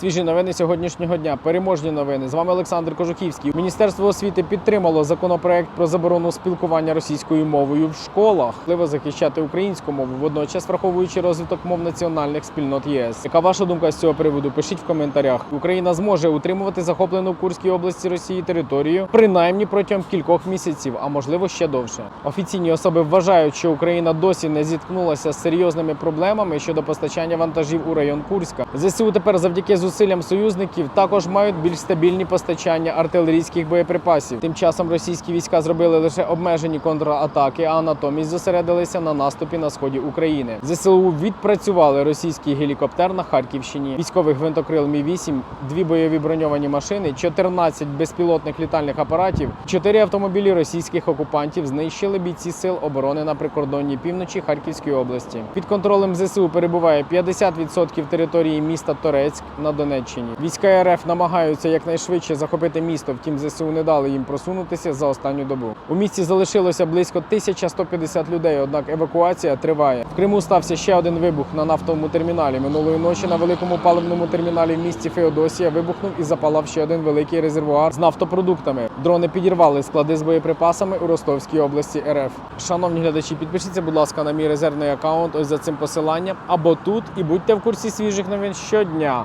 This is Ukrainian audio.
Свіжі новини сьогоднішнього дня. Переможні новини. З вами Олександр Кожухівський. Міністерство освіти підтримало законопроект про заборону спілкування російською мовою в школах. Важливо захищати українську мову, водночас враховуючи розвиток мов національних спільнот ЄС. Яка ваша думка з цього приводу? Пишіть в коментарях. Україна зможе утримувати захоплену в Курській області Росії територію принаймні протягом кількох місяців, а можливо ще довше. Офіційні особи вважають, що Україна досі не зіткнулася з серйозними проблемами щодо постачання вантажів у район Курська. ЗСУ тепер завдяки зусиллям союзників також мають більш стабільні постачання артилерійських боєприпасів. Тим часом російські війська зробили лише обмежені контратаки, а натомість зосередилися на наступі на сході України. ЗСУ відпрацювали російський гелікоптер на Харківщині, військовий гвинтокрил Мі 8 дві бойові броньовані машини, 14 безпілотних літальних апаратів, 4 автомобілі російських окупантів знищили бійці сил оборони на прикордонній півночі Харківської області. Під контролем ЗСУ перебуває 50% території міста Торецьк на Донеччині. Війська РФ намагаються якнайшвидше захопити місто, втім ЗСУ не дали їм просунутися за останню добу. У місті залишилося близько 1150 людей, однак евакуація триває. В Криму стався ще один вибух на нафтовому терміналі. Минулої ночі на великому паливному терміналі в місті Феодосія вибухнув і запалав ще один великий резервуар з нафтопродуктами. Дрони підірвали склади з боєприпасами у Ростовській області РФ. Шановні глядачі, підпишіться, будь ласка, на мій резервний аккаунт ось за цим посиланням або тут і будьте в курсі свіжих новин щодня.